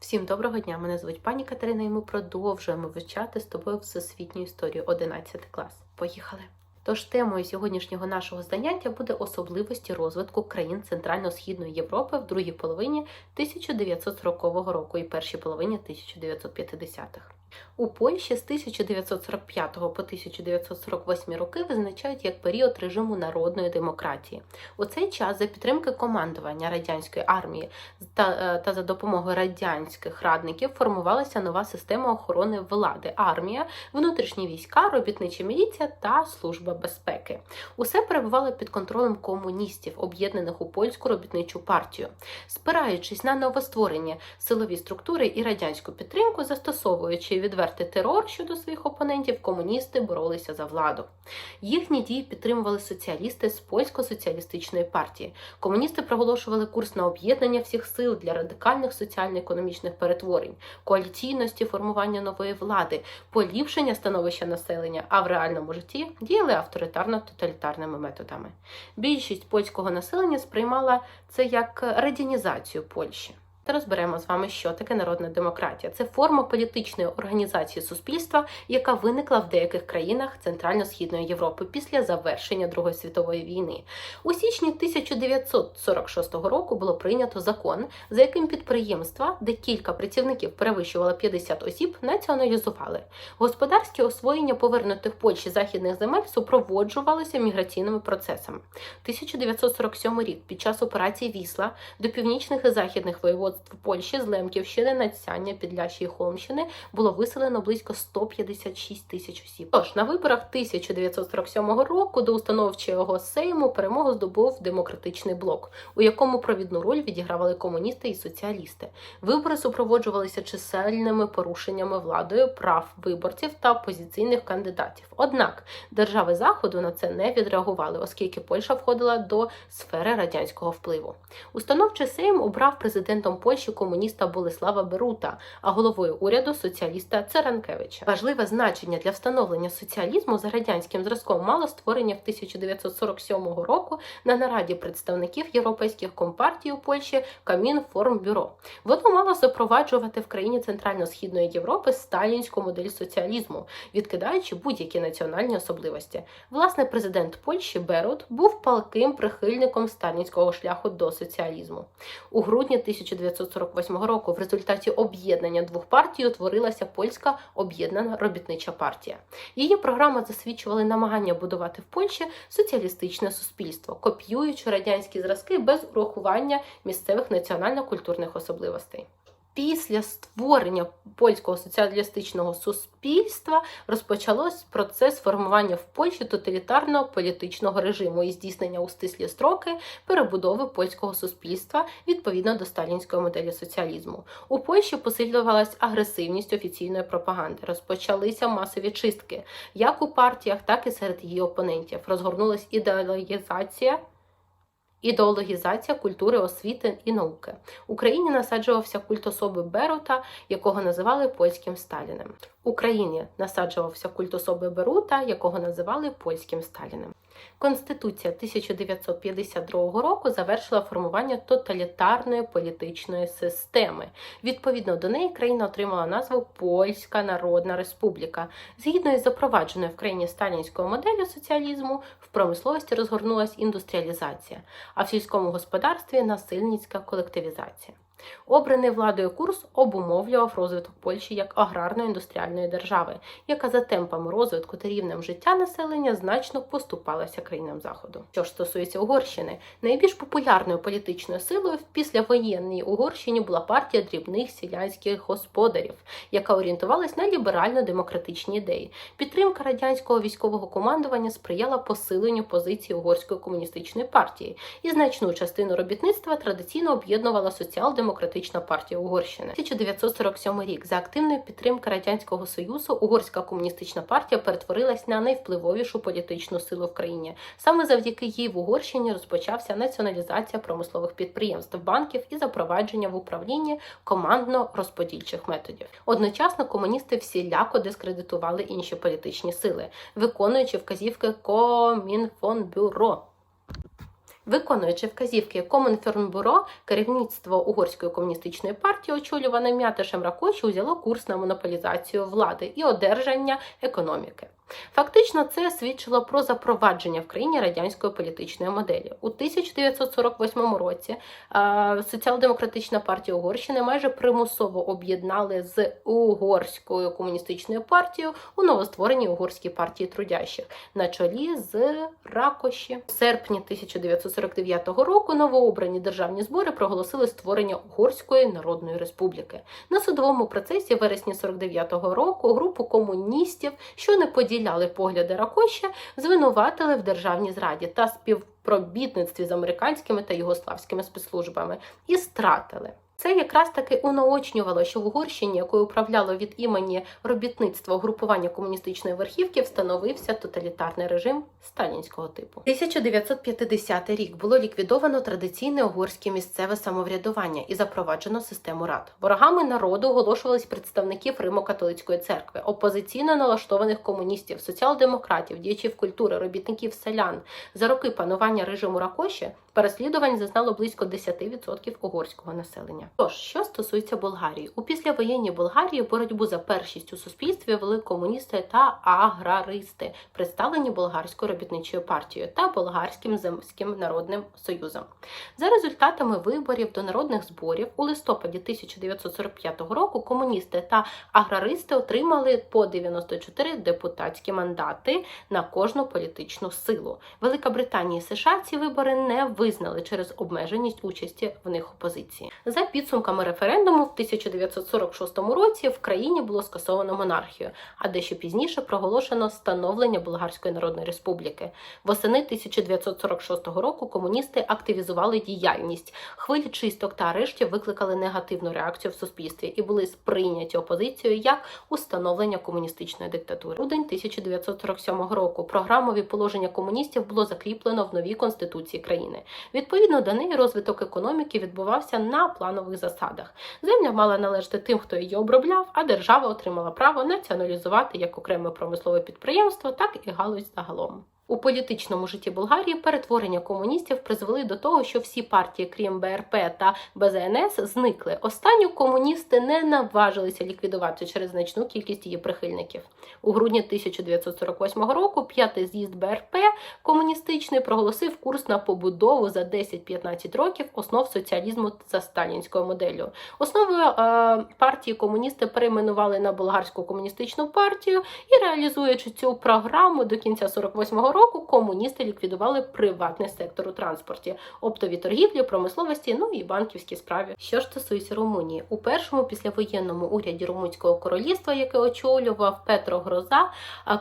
Всім доброго дня! Мене звуть пані Катерина, і ми продовжуємо вивчати з тобою всесвітню історію 11 клас. Поїхали! Тож темою сьогоднішнього нашого заняття буде особливості розвитку країн Центрально-Східної Європи в другій половині 1940 року і першій половині 1950-х. У Польщі з 1945 по 1948 роки визначають як період режиму народної демократії. У цей час за підтримки командування радянської армії та, е, та за допомогою радянських радників формувалася нова система охорони влади: армія, внутрішні війська, робітнича міліція та служба безпеки. Усе перебувало під контролем комуністів, об'єднаних у польську робітничу партію. Спираючись на новостворені силові структури і радянську підтримку, застосовуючи відвертий терор щодо своїх опонентів, комуністи боролися за владу. Їхні дії підтримували соціалісти з польсько-соціалістичної партії. Комуністи проголошували курс на об'єднання всіх сил для радикальних соціально-економічних перетворень, коаліційності формування нової влади, поліпшення становища населення, а в реальному житті діяли авторитарно-тоталітарними методами. Більшість польського населення сприймала це як радянізацію Польщі. Та розберемо з вами, що таке народна демократія. Це форма політичної організації суспільства, яка виникла в деяких країнах Центрально-Східної Європи після завершення Другої світової війни. У січні 1946 року було прийнято закон, за яким підприємства, де кілька працівників перевищувало 50 осіб, націоналізували. Господарське освоєння повернутих Польщі західних земель супроводжувалося міграційними процесами. 1947 рік під час операції Вісла до північних і західних воєводств Польщі з Лемківщини, Надсяння, Підлящі і Холмщини було виселено близько 156 тисяч осіб. Тож на виборах 1947 року до установчого сейму перемогу здобув демократичний блок, у якому провідну роль відігравали комуністи і соціалісти. Вибори супроводжувалися чисельними порушеннями владою прав виборців та опозиційних кандидатів. Однак держави заходу на це не відреагували, оскільки Польща входила до сфери радянського впливу. Установчий сейм обрав президентом Польщі комуніста Болеслава Берута, а головою уряду соціаліста Церанкевича. Важливе значення для встановлення соціалізму за радянським зразком мало створення в 1947 року на нараді представників європейських компартій у Польщі Камінформбюро. Воно мало запроваджувати в країні Центрально-Східної Європи сталінську модель соціалізму, відкидаючи будь-які національні особливості. Власне, президент Польщі Берут був палким прихильником сталінського шляху до соціалізму. У грудні 1948 року в результаті об'єднання двох партій утворилася польська об'єднана робітнича партія. Її програма засвідчували намагання будувати в Польщі соціалістичне суспільство, копіюючи радянські зразки без урахування місцевих національно-культурних особливостей. Після створення польського соціалістичного суспільства розпочалось процес формування в Польщі тоталітарного політичного режиму і здійснення у стислі строки перебудови польського суспільства відповідно до сталінської моделі соціалізму. У Польщі посилювалась агресивність офіційної пропаганди. Розпочалися масові чистки як у партіях, так і серед її опонентів. Розгорнулась ідеологізація. Ідеологізація культури, освіти і науки в Україні насаджувався культ особи Берута, якого називали польським Сталіним. Україні насаджувався культ особи Берута, якого називали польським Сталіним. Конституція 1952 року завершила формування тоталітарної політичної системи. Відповідно до неї країна отримала назву Польська Народна Республіка. Згідно із запровадженою в країні сталінською моделлю соціалізму, в промисловості розгорнулась індустріалізація, а в сільському господарстві насильницька колективізація. Обраний владою курс обумовлював розвиток Польщі як аграрно-індустріальної держави, яка за темпами розвитку та рівнем життя населення значно поступалася країнам заходу. Що ж стосується Угорщини, найбільш популярною політичною силою в післявоєнній Угорщині була партія дрібних селянських господарів, яка орієнтувалась на ліберально-демократичні ідеї. Підтримка радянського військового командування сприяла посиленню позиції угорської комуністичної партії, і значну частину робітництва традиційно об'єднувала соціал-демократична партія Угорщини. 1947 рік за активної підтримки радянського союзу угорська комуністична партія перетворилась на найвпливовішу політичну силу в країні. Саме завдяки їй в Угорщині розпочався націоналізація промислових підприємств, банків і запровадження в управлінні командно-розподільчих методів. Одночасно комуністи всіляко дискредитували інші політичні сили, виконуючи вказівки Комінфонбюро. Виконуючи вказівки Комінформбюро, керівництво Угорської комуністичної партії, очолюване М'ятишем Ракоші, узяло курс на монополізацію влади і одержання економіки. Фактично, це свідчило про запровадження в країні радянської політичної моделі. У 1948 році е, Соціал-демократична партія Угорщини майже примусово об'єднали з Угорською комуністичною партією у новоствореній угорській партії трудящих на чолі з Ракоші. У серпні 1949 року новообрані державні збори проголосили створення Угорської Народної Республіки. На судовому процесі вересні 49-го року групу комуністів, що не поділяли погляди Ракоші, звинуватили в державній зраді та співпробітництві з американськими та югославськими спецслужбами і стратили. Це якраз таки унаочнювало, що в Угорщині, якою управляло від імені робітництва угрупування комуністичної верхівки, встановився тоталітарний режим сталінського типу. 1950 рік було ліквідовано традиційне угорське місцеве самоврядування і запроваджено систему рад. Ворогами народу оголошувались представників Римо-католицької церкви, опозиційно налаштованих комуністів, соціал-демократів, діячів культури, робітників селян. За роки панування режиму Ракоші переслідувань зазнало близько 10% угорського населення. Тож, що стосується Болгарії, у післявоєнній Болгарії боротьбу за першість у суспільстві вели комуністи та аграристи, представлені болгарською робітничою партією та болгарським земським народним союзом. За результатами виборів до народних зборів у листопаді 1945 року комуністи та аграристи отримали по 94 депутатські мандати на кожну політичну силу. Велика Британія і США ці вибори не визнали через обмеженість участі в них опозиції. За підсумками референдуму в 1946 році в країні було скасовано монархію, а дещо пізніше проголошено становлення Болгарської Народної Республіки. Восени 1946 року комуністи активізували діяльність. Хвилі чисток та арештів викликали негативну реакцію в суспільстві і були сприйняті опозицією як установлення комуністичної диктатури. Грудень 1947 року програмові положення комуністів було закріплено в новій конституції країни. Відповідно до неї розвиток економіки відбувався на планових засадах. Земля мала належати тим, хто її обробляв, а держава отримала право націоналізувати як окреме промислове підприємство, так і галузь загалом. У політичному житті Болгарії перетворення комуністів призвели до того, що всі партії, крім БРП та БЗНС, зникли. Останню комуністи не наважилися ліквідувати через значну кількість її прихильників. У грудні 1948 року п'ятий з'їзд БРП комуністичний проголосив курс на побудову за 10-15 років основ соціалізму за сталінською моделлю. Основою е, партії комуністи перейменували на болгарську комуністичну партію і реалізуючи цю програму до кінця 48-го року, комуністи ліквідували приватний сектор у транспорті, оптові торгівлі, промисловості, ну і банківські справи. Що ж стосується Румунії, у першому післявоєнному уряді Румунського королівства, яке очолював Петро Гроза,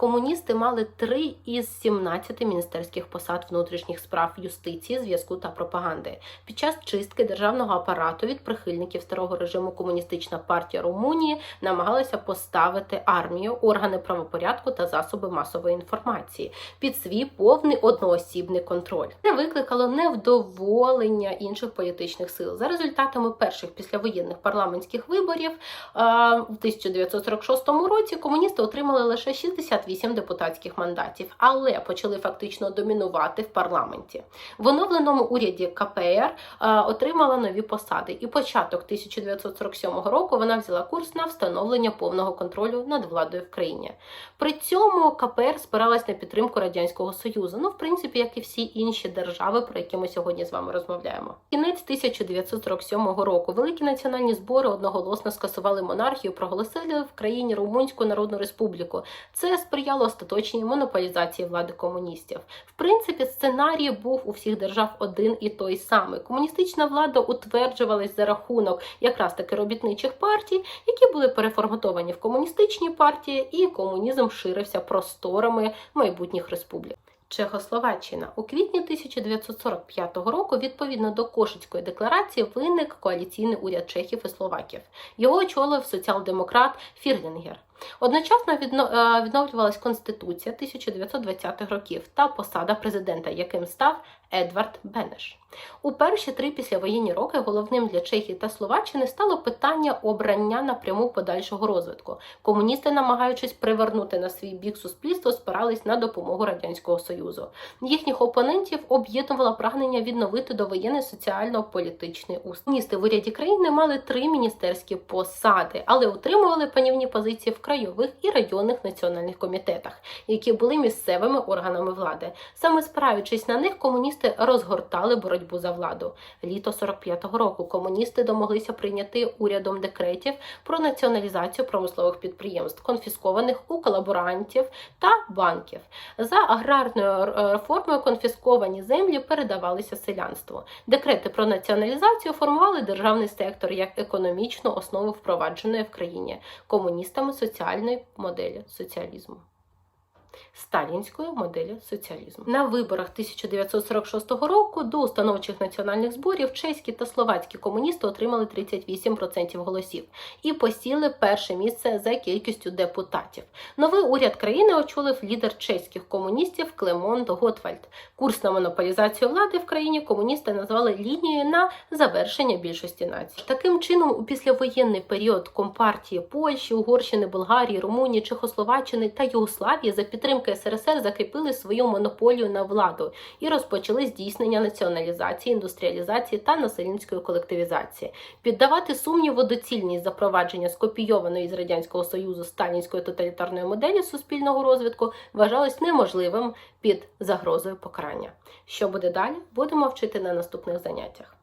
комуністи мали три із 17 міністерських посад внутрішніх справ юстиції, зв'язку та пропаганди. Під час чистки державного апарату від прихильників старого режиму комуністична партія Румунії намагалася поставити армію, органи правопорядку та засоби масової інформації під свій повний одноосібний контроль. Це викликало невдоволення інших політичних сил. За результатами перших післявоєнних парламентських виборів в 1946 році комуністи отримали лише 68 депутатських мандатів, але почали фактично домінувати в парламенті. В оновленому уряді КПР отримала нові посади, і початок 1947 року вона взяла курс на встановлення повного контролю над владою в країні. При цьому КПР спиралась на підтримку радянського союзу. Ну, в принципі, як і всі інші держави, про які ми сьогодні з вами розмовляємо. Кінець 1947 року великі національні збори одноголосно скасували монархію, проголосили в країні Румунську Народну Республіку. Це сприяло остаточній монополізації влади комуністів. В принципі, сценарій був у всіх держав один і той самий. Комуністична влада утверджувалась за рахунок якраз таки робітничих партій, які були переформатовані в комуністичні партії, і комунізм ширився просторами майбутніх республік. Чехословаччина у квітні 1945 року, відповідно до Кошицької декларації, виник коаліційний уряд чехів і словаків. Його очолив соціал-демократ Фірлінгер. Одночасно е, відновлювалась конституція 1920-х років та посада президента, яким став Едвард Бенеш. У перші три післявоєнні роки головним для Чехії та Словаччини стало питання обрання напряму подальшого розвитку. Комуністи, намагаючись привернути на свій бік суспільство, спирались на допомогу радянського союзу. Їхніх опонентів об'єднувало прагнення відновити довоєнний соціально-політичний устрій. Комуністи в уряді країни мали три міністерські посади, але утримували панівні позиції в краєвих і районних національних комітетах, які були місцевими органами влади. Саме спираючись на них, комуністи розгортали боротьбу за владу. Літо 45-го року комуністи домоглися прийняти урядом декретів про націоналізацію промислових підприємств, конфіскованих у колаборантів та банків. За аграрною е, реформою конфісковані землі передавалися селянству. Декрети про націоналізацію формували державний сектор як економічну основу впровадженої в країні комуністами соціальної моделі соціалізму. Сталінської моделі соціалізму на виборах 1946 року до установчих національних зборів чеські та словацькі комуністи отримали 38% голосів і посіли перше місце за кількістю депутатів. Новий уряд країни очолив лідер чеських комуністів Клемон Готвальд. Курс на монополізацію влади в країні комуністи назвали лінією на завершення більшості націй. Таким чином, у післявоєнний період компартії Польщі, Угорщини, Болгарії, Румунії, Чехословаччини та Югославії за підтримки СРСР закріпили свою монополію на владу і розпочали здійснення націоналізації, індустріалізації та насильницької колективізації. Піддавати сумніву доцільність запровадження скопійованої з радянського союзу сталінської тоталітарної моделі суспільного розвитку вважалось неможливим під загрозою покарання. Що буде далі? Будемо вчити на наступних заняттях.